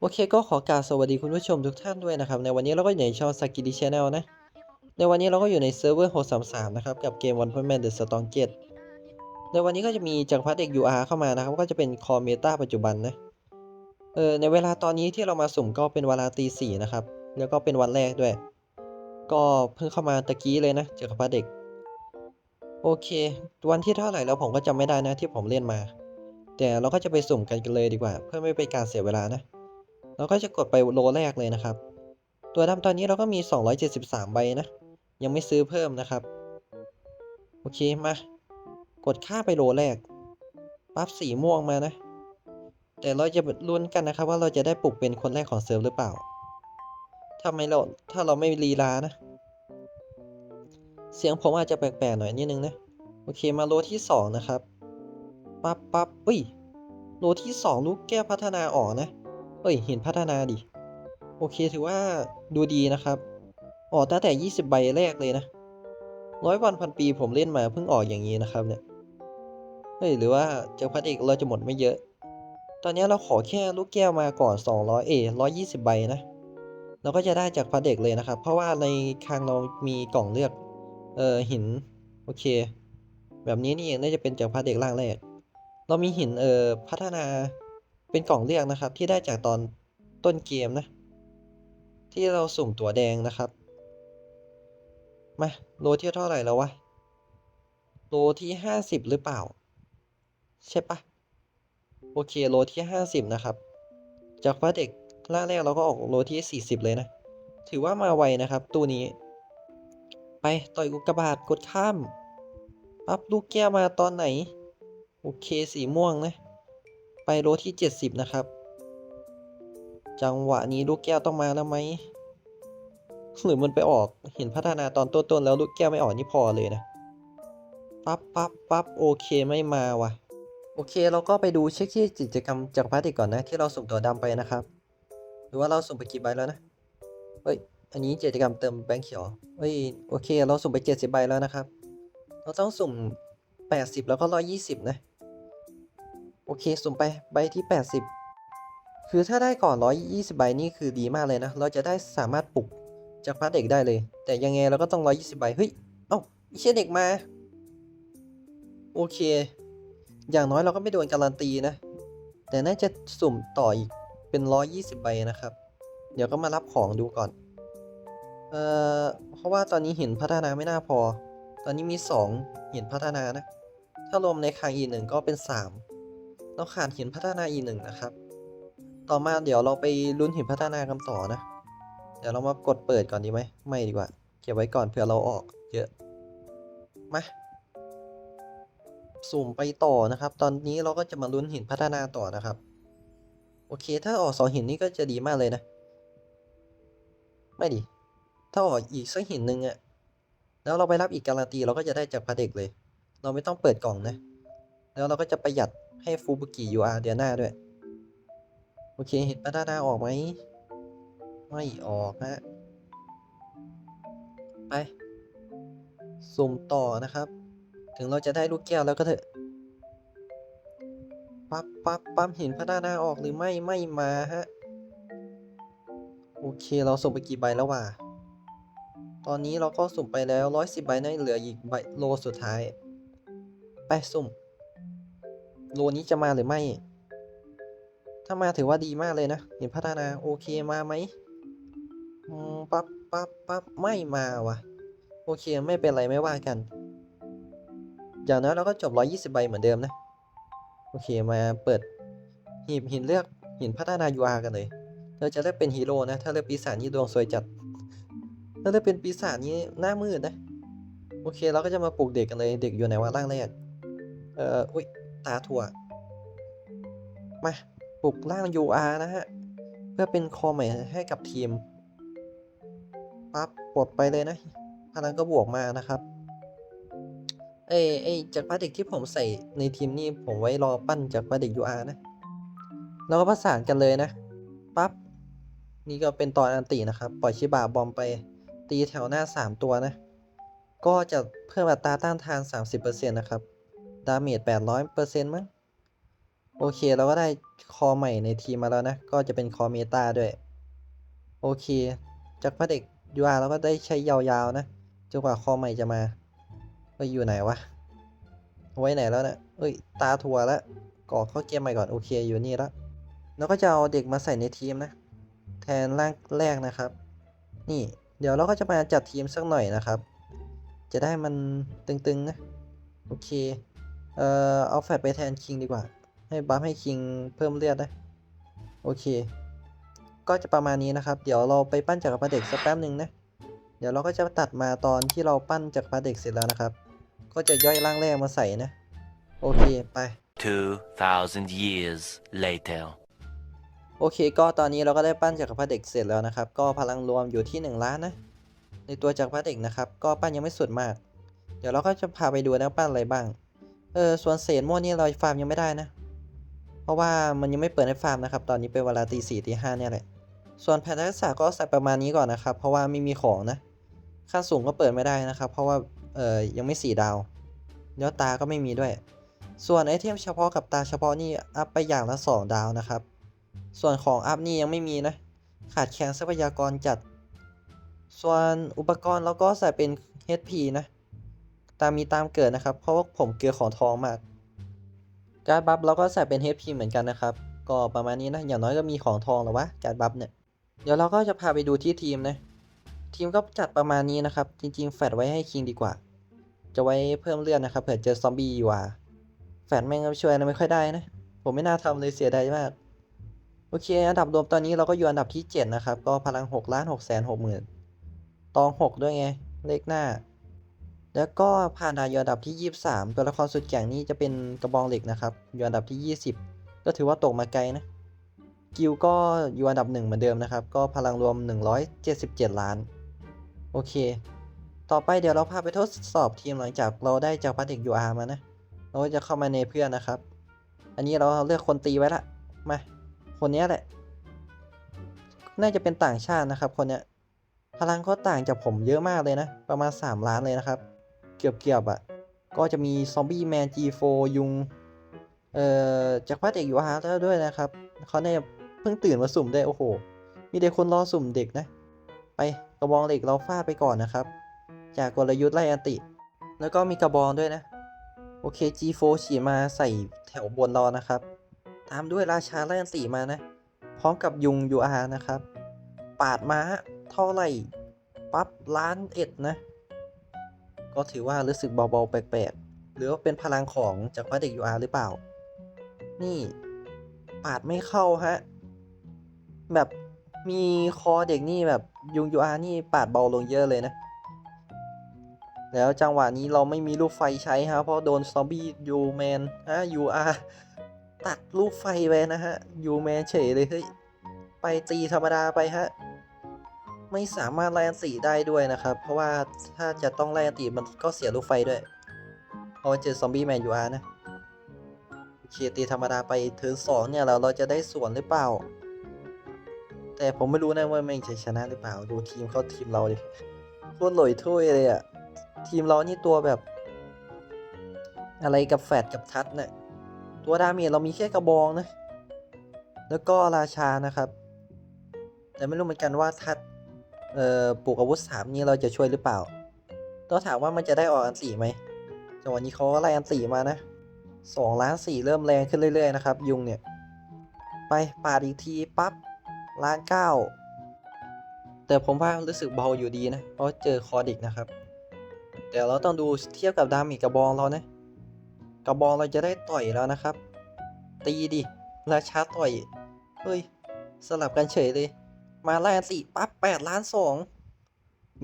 โอเคก็ขอกราบสวัสดีคุณผู้ชมทุกท่านด้วยนะครับ ในวันนี้เราก็อยู่ในช่องสกิดิชแนลนะ ในวันนี้เราก็อยู่ในเซิร์ฟเวอร์633 นะครับ กับเกม One Punch Man The Strongest ในวันนี้ก็จะมีจักรพรรดิเอก UR เข้ามานะครับ ก็จะเป็นคอเมตาปัจจุบันนะ เออในเวลาตอนนี้ที่เรามาสุ่มก็เป็นเวลาตีสี่นะครับ แล้วก็เป็นวันแรกด้วย ก็เพิ่งเข้ามาตะกี้เลยนะจักรพรรดิเด็กโอเค วันที่เท่าไหร่แล้วผมก็จำไม่ได้นะที่ผมเล่นมา แต่เราก็จะไปสุ่มกันกันเลยดีกว่า เพื่อไม่เป็นการเสียเวลานะ เราก็จะกดไปโลแรกเลยนะครับ ตัวดำตอนนี้เราก็มี 273 ใบนะ ยังไม่ซื้อเพิ่มนะครับ โอเคมา กดค่าไปโลแรก ปั๊บสีม่วงมานะ แต่เราจะลุ้นกันนะครับ ว่าเราจะได้ปลุกเป็นคนแรกของเซิร์ฟหรือเปล่าถ้าไม่เราถ้าเราไม่ลีลานะ เสียงผมอาจจะแปลกๆหน่อยนิดนึงนะ โอเคมาโลที่สองนะครับ ปั๊บปั๊บอุ้ยโลที่สองลูกแก้วพัฒนาออกนะ เอ้ย เห็นพัฒนาดิ โอเคถือว่าดูดีนะครับ ออกตั้งแต่ 20 ใบแรกเลยนะร้อยวันพันปีผมเล่นมาเพิ่งออกอย่างนี้นะครับเนี่ย เฮ้ย หรือว่าเจ้าพัดเอกเราจะหมดไม่เยอะ ตอนนี้เราขอแค่ลูกแก้วมาก่อน 200 เอ120 ใบนะ เราก็จะได้จากพัดเอกเลยนะครับ เพราะว่าในคลังเรามีกล่องเลือก เออหิน โอเค แบบนี้นี่เองน่าจะเป็นจากพัดเอกร่างแรก เรามีหินเออพัฒนา เป็นกล่องเรียกนะครับ ที่ได้จากตอนต้นเกมนะ ที่เราสุ่มตัวแดงนะครับ มาโลที่เท่าไหร่แล้ววะโลที่ห้าสิบหรือเปล่า ใช่ปะโอเคโลที่ห้าสิบนะครับ จากฟ้าเด็กล่าแรกเราก็ออกโลที่สี่สิบเลยนะ ถือว่ามาไวนะครับตู้นี้ ไปต่อยอุกกาบาตกดข้าม ปั๊บลูกแก้วมาตอนไหน โอเคสีม่วงนะ ไปโลที่ 70 นะครับ จังหวะนี้ลูกแก้วต้องมาแล้วไหมหรือมันไปออกเห็นพัฒนาตอนต้นๆแล้วลูกแก้วไม่ออกนี่พอเลยนะปั๊บปั๊บปั๊บโอเคไม่มาว่ะ โอเคเราก็ไปดูเช็คที่กิจกรรมจากพาร์ติก่อนนะ ที่เราสุ่มตัวดำไปนะครับ หรือว่าเราสุ่มไปกี่ใบแล้วนะเฮ้ยอันนี้กิจกรรมเติมแบงค์เขียวเฮ้ยโอเค เราสุ่มไป 70ใบแล้วนะครับ เราต้องสุ่ม 80 แล้วก็ 120 นะ โอเคสุ่มไปใบที่ 80 คือถ้าได้ก่อน 120 ใบนี่คือดีมากเลยนะ เราจะได้สามารถปลุกจากพาร์ทเด็กได้เลย แต่ยังไงเราก็ต้อง 120 ใบ เฮ้ย เอ้าไม่ใช่เด็กมา โอเค อย่างน้อยเราก็ไม่โดนการันตีนะ แต่น่าจะสุ่มต่ออีกเป็น 120 ใบนะครับ เดี๋ยวก็มารับของดูก่อน เอ่อ เพราะว่าตอนนี้หินพัฒนาไม่น่าพอ ตอนนี้มี 2หินพัฒนานะ ถ้ารวมในคาง E1 ก็เป็น 3 เราขาดหินพัฒนา E1 นะครับ ต่อมาเดี๋ยวเราไปลุ้นหินพัฒนากันต่อนะ เดี๋ยวเรามากดเปิดก่อนดีไหม ไม่ดีกว่า เก็บไว้ก่อนเผื่อเราออกเยอะ มา สุ่มไปต่อนะครับ ตอนนี้เราก็จะมาลุ้นหินพัฒนาต่อนะครับ โอเค ถ้าออกสองหินนี่ก็จะดีมากเลยนะ ไม่ดิถ้าออกอีกสักหินหนึ่งอะแล้วเราไปรับอีกการันตีเราก็จะได้จากพระเด็กเลย เราไม่ต้องเปิดกล่องนะ แล้วเราก็จะประหยัด ให้ฟูบุกิ UR เดือนาด้วย โอเค เห็นพัฒนาออกไหม ไม่ออกฮะ ไป สุ่มต่อนะครับ ถึงเราจะได้ลูกแก้วแล้วก็เถอะ ปั๊บปั๊บปั๊บเห็นพัฒนาออกหรือไม่ ไม่มาฮะ โอเค เราส่งไปกี่ใบแล้ววะตอนนี้เราก็สุ่มไปแล้ว 110 ใบนะเหลืออีกใบโลสุดท้าย ไปสุ่ม โลนี้จะมาหรือไม่ ถ้ามาถือว่าดีมากเลยนะ เห็นพัฒนาโอเคมาไหมปั๊บปั๊บปั๊บไม่มาว่ะ โอเคไม่เป็นไรไม่ว่ากัน อย่างนั้นเราก็จบ 120 ใบเหมือนเดิมนะ โอเคมาเปิดหีบหินเลือกหินพัฒนา UR กันเลยเราจะได้เป็นฮีโร่นะ ถ้าเลือกปีศาจนี่ดวงสวยจัด ถ้าเลือกเป็นปีศาจนี่หน้ามืดนะ โอเคเราก็จะมาปลูกเด็กกันเลย เด็กอยู่ไหนวะร่างแรก เอ่อ อุ้ย ตาถั่ว มาปลุกร่าง UR นะฮะ เพื่อเป็นคอใหม่ให้กับทีม ปั๊บปลดไปเลยนะพลังก็บวกมานะครับ เอ้ยเอ้จากพาเด็กที่ผมใส่ในทีมนี่ผมไว้รอปั้นจากพาเด็ก UR นะเราก็ประสานกันเลยนะ ปั๊บ นี่ก็เป็นตอนอันตีนะครับ ปล่อยชิบาบอมไปตีแถวหน้า 3 ตัวนะ ก็จะเพิ่มอัตราต้านทาน 30%นะครับ ดาเมจ800%มั้ง โอเคเราก็ได้คอใหม่ในทีมมาแล้วนะ ก็จะเป็นคอเมตาด้วย โอเค จากพระเด็กยูอาเราก็ได้ใช้ยาวๆนะจนกว่าคอใหม่จะมาเอ้ยอยู่ไหนวะ ไว้ไหนแล้วนะเอ้ย ตาทัวแล้วก่อเข้าเกมใหม่ก่อน โอเคอยู่นี่แล้วแล้วก็จะเอาเด็กมาใส่ในทีมนะ แทนร่างแรกนะครับ นี่ เดี๋ยวเราก็จะมาจัดทีมสักหน่อยนะครับ จะได้มันตึงๆนะ โอเค เอ่อเอาแฟดไปแทนคิงดีกว่า ให้บัฟให้คิงเพิ่มเลือดนะโอเค ก็จะประมาณนี้นะครับ เดี๋ยวเราไปปั้นจักรพรรดิเด็กสักแป๊บหนึ่งนะ เดี๋ยวเราก็จะตัดมาตอนที่เราปั้นจักรพรรดิเด็กเสร็จแล้วนะครับ ก็จะย่อยร่างแรกมาใส่นะ โอเคไป 2,000 years later. โอเค ก็ตอนนี้เราก็ได้ปั้นจักรพรรดิเด็กเสร็จแล้วนะครับ ก็พลังรวมอยู่ที่ 1 ล้านนะ ในตัวจักรพรรดิเด็กนะครับ ก็ปั้นยังไม่สุดมาก เดี๋ยวเราก็จะพาไปดูนะปั้นอะไรบ้าง เออส่วนเศษม่วงนี่เราฟาร์มยังไม่ได้นะ เพราะว่ามันยังไม่เปิดให้ฟาร์มนะครับ ตอนนี้เป็นเวลาตีสี่ตีห้าเนี่ยแหละ ส่วนแผ่นทักษะก็ใส่ประมาณนี้ก่อนนะครับ เพราะว่าไม่มีของนะ ขั้นสูงก็เปิดไม่ได้นะครับ เพราะว่าเออยังไม่สี่ดาวแล้วตาก็ไม่มีด้วย ส่วนไอเทมเฉพาะกับตาเฉพาะนี่อัพไปอย่างละสองดาวนะครับ ส่วนของอัพนี่ยังไม่มีนะ ขาดแคลนทรัพยากรจัด ส่วนอุปกรณ์เราก็ใส่เป็น HP นะ ตามมีตามเกิดนะครับ เพราะว่าผมเกลือของทองมาก การบัฟเราก็ใส่เป็น HP เหมือนกันนะครับ ก็ประมาณนี้นะ อย่างน้อยก็มีของทองแล้ววะ การบัฟเนี่ย เดี๋ยวเราก็จะพาไปดูที่ทีมนะ ทีมก็จัดประมาณนี้นะครับ จริงๆ แฟดไว้ให้คิงดีกว่า จะไว้เพิ่มเลือดนะครับ เผื่อเจอซอมบี้อยู่อะแฟดแม่งช่วยอะไม่ค่อยได้นะ ผมไม่น่าทำเลยเสียดายมาก โอเค อันดับรวมตอนนี้เราก็อยู่อันดับที่ 7 นะครับ ก็พลัง6ล้าน6แสน6หมื่นตอง 6 ด้วยไง เลขหน้า แล้วก็ผ่านดาอยู่อันดับที่ 23 ตัวละครสุดแกร่งนี่จะเป็นกระบองเหล็กนะครับอยู่อันดับที่ 20 ก็ถือว่าตกมาไกลนะกิลก็อยู่อันดับ1เหมือนเดิมนะครับ ก็พลังรวม 177 ล้าน โอเค ต่อไปเดี๋ยวเราพาไปทดสอบทีมหลังจากเราได้จากพาเด็กยูอาร์มานะ เราจะเข้ามาในเพื่อนนะครับ อันนี้เราเลือกคนตีไว้ละ มา คนนี้แหละ น่าจะเป็นต่างชาตินะครับ คนเนี้ยพลังเขาต่างจากผมเยอะมากเลยนะ ประมาณ 3 ล้านเลยนะครับ กือบเกือบๆอะ ก็จะมีซอมบี้แมน G4 ยุง เอ่อจากพาเด็กยูอาร์แล้วด้วยนะครับเขาเนี่ยเพิ่งตื่นมาสุ่มได้โอ้โห มีแต่คนรอสุ่มเด็กนะ ไปกระบองเหล็กเราฟาดไปก่อนนะครับ จากกลยุทธ์ไล่อันติ แล้วก็มีกระบองด้วยนะ โอเค G4 ฉีดมาใส่แถวบนเรานะครับ ตามด้วยราชาไล่อันติมานะ พร้อมกับยุง UR นะครับ ปาดม้าเท่าไหร่ปั๊บล้านเอ็ดนะ ก็ถือว่ารู้สึกเบาๆแปลกๆ หรือว่าเป็นพลังของจากพระเด็ก UR หรือเปล่า นี่ปาดไม่เข้าฮะ แบบมีคอเด็กนี่แบบยุง UR นี่ปาดเบาลงเยอะเลยนะ แล้วจังหวะนี้เราไม่มีลูกไฟใช้ฮะ เพราะโดนซอมบี้ยูแมนฮะ UR ตัดลูกไฟไปนะฮะยูแมนเฉยเลยเฮ้ยไปตีธรรมดาไปฮะ ไม่สามารถไล่อันตีได้ด้วยนะครับ เพราะว่าถ้าจะต้องไล่อันตีมันก็เสียลูกไฟด้วยพราะว่าเจอซอมบี้แมนยูอาร์นะโอเคตีธรรมดาไปเทิร์นสองเนี่ยเราเราจะได้ส่วนหรือเปล่า แต่ผมไม่รู้นะว่าแม่งจะชนะหรือเปล่า ดูทีมเขาทีมเราดิโคตรหลอยถ้วยเลยอะทีมเรานี่ตัวแบบ อะไรกับแฟดกับทัดเนี่ยตัวดาเมจเรามีแค่กระบองนะ แล้วก็ราชานะครับ แต่ไม่รู้เหมือนกันว่าทัด เอ่อปลูกอาวุธสามนี้เราจะช่วยหรือเปล่าต้องถามว่ามันจะได้ออกอันสี่ไหมจังหวะนี้เขาก็ไล่อันสี่มานะสองล้านสี่เริ่มแรงขึ้นเรื่อยๆนะครับ ยุงเนี่ย ไปปาดอีกทีปั๊บล้านเก้าแต่ผมว่ารู้สึกเบาอยู่ดีนะ เพราะเจอคอดิกนะครับ แต่เราต้องดูเทียบกับดามจกระบองเรานะกระบองเราจะได้ต่อยแล้วนะครับ ตีดิราชาต่อย เฮ้ย สลับกันเฉยเลย มาไล่อันสี่ปั๊บแปดล้านสอง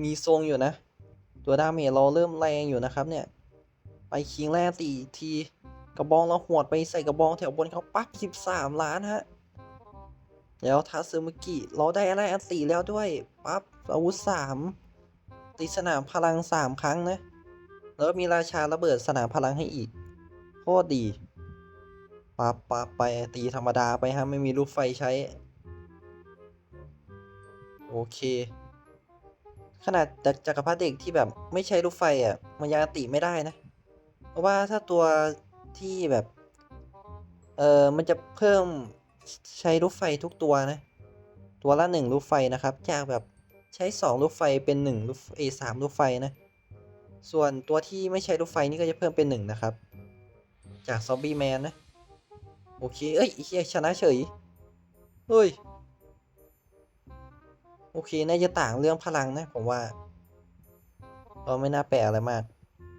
มีทรงอยู่นะ ตัวดาเมจเราเริ่มแรงอยู่นะครับเนี่ย ไปคิงแรกตีทีกระบองเราหวดไปใส่กระบองแถวบนเขาปั๊บสิบสามล้านฮะ แล้วทาซึมุกิเราได้อะไรอันตีแล้วด้วย ปั๊บอาวุธสามตีสนามพลังสามครั้งนะ แล้วมีราชาระเบิดสนามพลังให้อีก โคตรดี ปั๊บปั๊บไปตีธรรมดาไปฮะไม่มีลูกไฟใช้ โอเค ขนาดจากจักรพรรดิเด็กที่แบบไม่ใช้ลูกไฟอะ มันยังตีไม่ได้นะ เพราะว่าถ้าตัวที่แบบ เออมันจะเพิ่มใช้ลูกไฟทุกตัวนะ ตัวละหนึ่งลูกไฟนะครับ จากแบบใช้สองลูกไฟเป็นหนึ่งลูกเอสามลูกไฟนะ ส่วนตัวที่ไม่ใช้ลูกไฟนี่ก็จะเพิ่มเป็นหนึ่งนะครับ จากซอมบี้แมนนะ โอเค เอ้ยเฮียชนะเฉย เฮ้ย โอเคน่าจะต่างเรื่องพลังนะผมว่าก็ไม่น่าแปลกอะไรมาก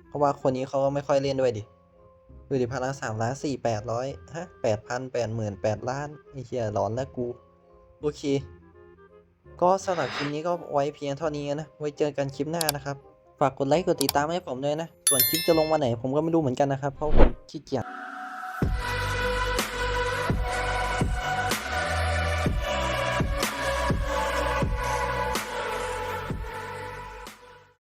เพราะว่าคนนี้เขาก็ไม่ค่อยเล่นด้วยดิดูดิพลังสามล้านสี่แปดร้อยฮะแปดพันแปดหมื่นแปดล้านไอ้เหี้ยร้อนแล้วกู โอเค ก็สำหรับคลิปนี้ก็ไว้เพียงเท่านี้นะ ไว้เจอกันคลิปหน้านะครับ ฝากกดไลค์กดติดตามให้ผมด้วยนะ ส่วนคลิปจะลงวันไหนผมก็ไม่รู้เหมือนกันนะครับ เพราะผมขี้เกียจ